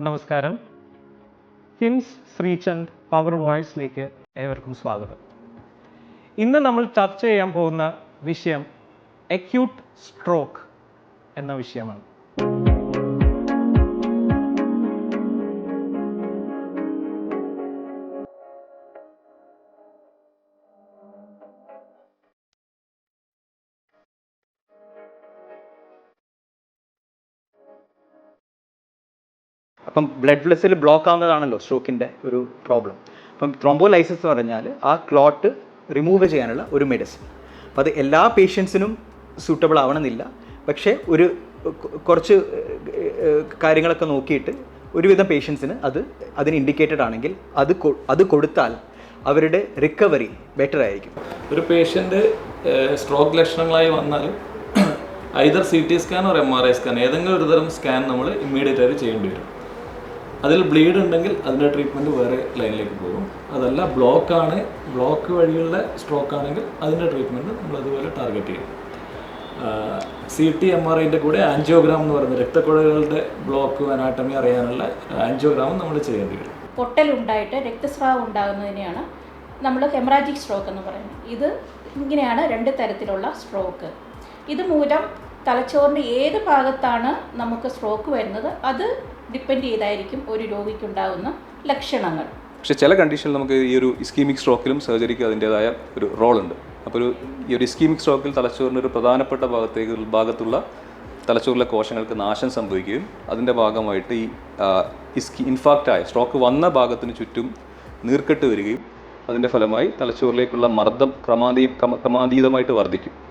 നമസ്കാരം. Hinds Sreechand power വോയിസിലേക്ക് ഏവർക്കും സ്വാഗതം. ഇന്ന് നമ്മൾ ചർച്ച ചെയ്യാൻ പോകുന്ന വിഷയം അക്യൂട്ട് സ്ട്രോക്ക് എന്ന വിഷയമാണ്. അപ്പം ബ്ലഡ് വെസൽ ബ്ലോക്ക് ആവുന്നതാണല്ലോ സ്ട്രോക്കിന്റെ ഒരു പ്രോബ്ലം അപ്പം ത്രോംബോലൈസിസ് എന്ന് പറഞ്ഞാൽ ആ ക്ലോട്ട് റിമൂവ് ചെയ്യാനുള്ള ഒരു മെഡിസിൻ അപ്പം അത് എല്ലാ പേഷ്യൻസിനും സൂട്ടബിൾ ആവണമെന്നില്ല. പക്ഷേ ഒരു കുറച്ച് കാര്യങ്ങളൊക്കെ നോക്കിയിട്ട് ഒരുവിധം പേഷ്യൻസിന് അത് അതിന് ഇൻഡിക്കേറ്റഡ് ആണെങ്കിൽ അത് അത് കൊടുത്താൽ അവരുടെ റിക്കവറി ബെറ്റർ ആയിരിക്കും. ഒരു പേഷ്യന്റ് സ്ട്രോക്ക് ലക്ഷണങ്ങളായി വന്നാൽ either C T scan or M R I scan ഏതെങ്കിലും ഒരു തരം സ്കാൻ നമ്മൾ ഇമ്മീഡിയറ്റ് ആയിട്ട് ചെയ്യേണ്ടി വരും. അതിൽ ബ്ലീഡ് ഉണ്ടെങ്കിൽ അതിന്റെ ട്രീറ്റ്മെന്റ് വേറെ ലൈനിലേക്ക് പോകും. അതല്ല ബ്ലോക്ക് ആണ് ബ്ലോക്ക് വഴിയുള്ള സ്ട്രോക്ക് ആണെങ്കിൽ അതിന്റെ ട്രീറ്റ്മെന്റ് നമ്മൾ അതുപോലെ ടാർഗറ്റ് ചെയ്യും. സി ടി എം ആർ ഐന്റെ കൂടെ ആൻജിയോഗ്രാം എന്ന് പറയുന്ന രക്തക്കുഴലുകളുടെ ബ്ലോക്ക് അനാട്ടമി അറിയാനുള്ള ആൻജിയോഗ്രാം നമ്മൾ ചെയ്യേണ്ടി വരും. പൊട്ടലുണ്ടായിട്ട് രക്തസ്രാവം ഉണ്ടാകുന്നതിനെയാണ് നമ്മൾ ഹെമറാജിക് സ്ട്രോക്ക് എന്ന് പറയുന്നത്. ഇത് ഇങ്ങനെയാണ് രണ്ട് തരത്തിലുള്ള സ്ട്രോക്ക് ഇത് മൂലം തലച്ചോറിന്റെ ഏത് ഭാഗത്താണ് നമുക്ക് സ്ട്രോക്ക് വരുന്നത്? അത് ഡിപ്പെൻഡ് ചെയ്തായിരിക്കും ഒരു രോഗിക്കുണ്ടാകുന്ന ലക്ഷണങ്ങൾ. പക്ഷേ ചില കണ്ടീഷനിൽ നമുക്ക് ഈ ഒരു ഇസ്കീമിക് സ്ട്രോക്കിലും സർജറിക്ക് അതിന്റെതായ ഒരു റോൾ ഉണ്ട്. അപ്പോൾ ഒരു ഈ ഒരു ഇസ്കീമിക് സ്ട്രോക്കിൽ തലച്ചോറിന്റെ ഒരു പ്രധാനപ്പെട്ട ഭാഗത്തേക്ക് ഭാഗത്തുള്ള തലച്ചോറിലെ കോശങ്ങൾക്ക് നാശം സംഭവിക്കുകയും അതിന്റെ ഭാഗമായിട്ട് ഈ ഇസ്കി ഇൻഫാക്റ്റായ സ്ട്രോക്ക് വന്ന ഭാഗത്തിന് ചുറ്റും നീർക്കെട്ട് വരികയും അതിന്റെ ഫലമായി തലച്ചോറിലേക്കുള്ള മർദ്ദം ക്രമാതീ ക്രമ- ക്രമാതീതമായിട്ട് വർദ്ധിക്കും.